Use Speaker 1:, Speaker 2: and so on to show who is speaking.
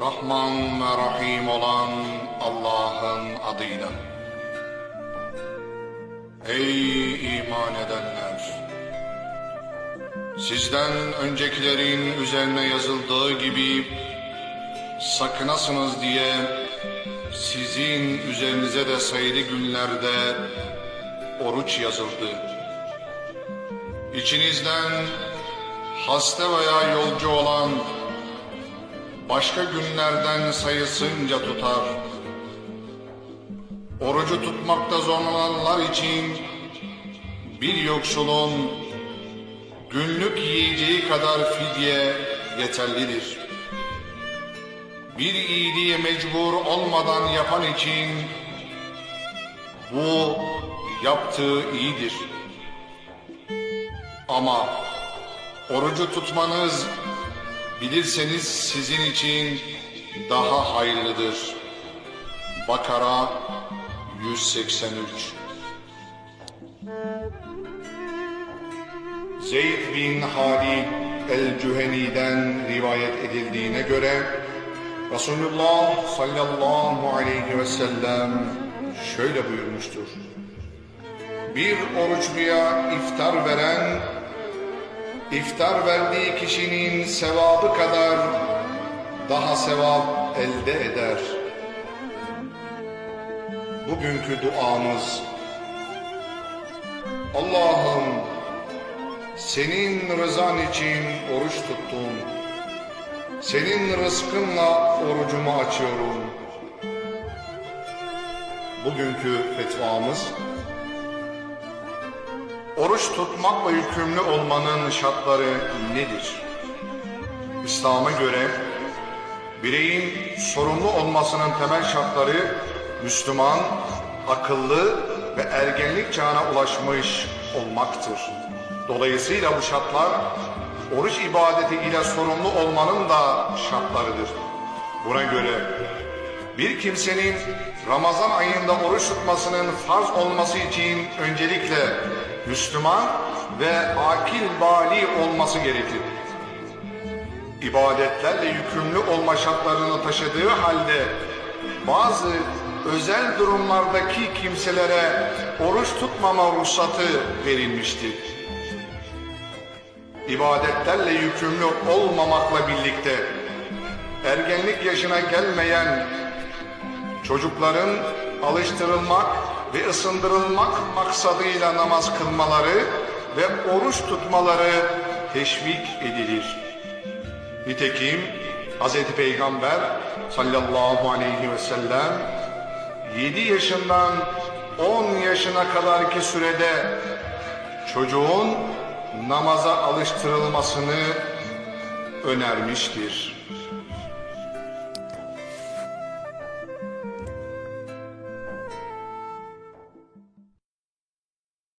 Speaker 1: Rahman ve Rahim olan Allah'ın adıyla. Ey iman edenler! Sizden öncekilerin üzerine yazıldığı gibi sakınasınız diye sizin üzerinize de sayılı günlerde oruç yazıldı. İçinizden hasta veya yolcu olan başka günlerden sayısınca tutar. Orucu tutmakta zorlananlar için bir yoksulun günlük yiyeceği kadar fidye yeterlidir. Bir iyiliğe mecbur olmadan yapan için bu yaptığı iyidir. Ama orucu tutmanız bilirseniz sizin için daha hayırlıdır. Bakara 183 Zeyd bin Halid el-Cüheni'den rivayet edildiğine göre Resulullah sallallahu aleyhi ve sellem şöyle buyurmuştur. Bir oruçluya iftar veren, iftar verdiği kişinin sevabı kadar daha sevap elde eder. Bugünkü duamız Allah'ım senin rızan için oruç tuttum. Senin rızkınla orucumu açıyorum. Bugünkü fetvamız Oruç tutmakla yükümlü olmanın şartları nedir? İslam'a göre bireyin sorumlu olmasının temel şartları Müslüman, akıllı ve ergenlik çağına ulaşmış olmaktır. Dolayısıyla bu şartlar oruç ibadeti ile sorumlu olmanın da şartlarıdır. Buna göre bir kimsenin Ramazan ayında oruç tutmasının farz olması için öncelikle Müslüman ve akil bali olması gerekir. İbadetlerle yükümlü olma şartlarını taşıdığı halde bazı özel durumlardaki kimselere oruç tutmama ruhsatı verilmiştir. İbadetlerle yükümlü olmamakla birlikte ergenlik yaşına gelmeyen çocukların alıştırılmak ve ısındırılmak maksadıyla namaz kılmaları ve oruç tutmaları teşvik edilir. Nitekim Hz. Peygamber sallallahu aleyhi ve sellem 7 yaşından 10 yaşına kadarki sürede çocuğun namaza alıştırılmasını önermiştir.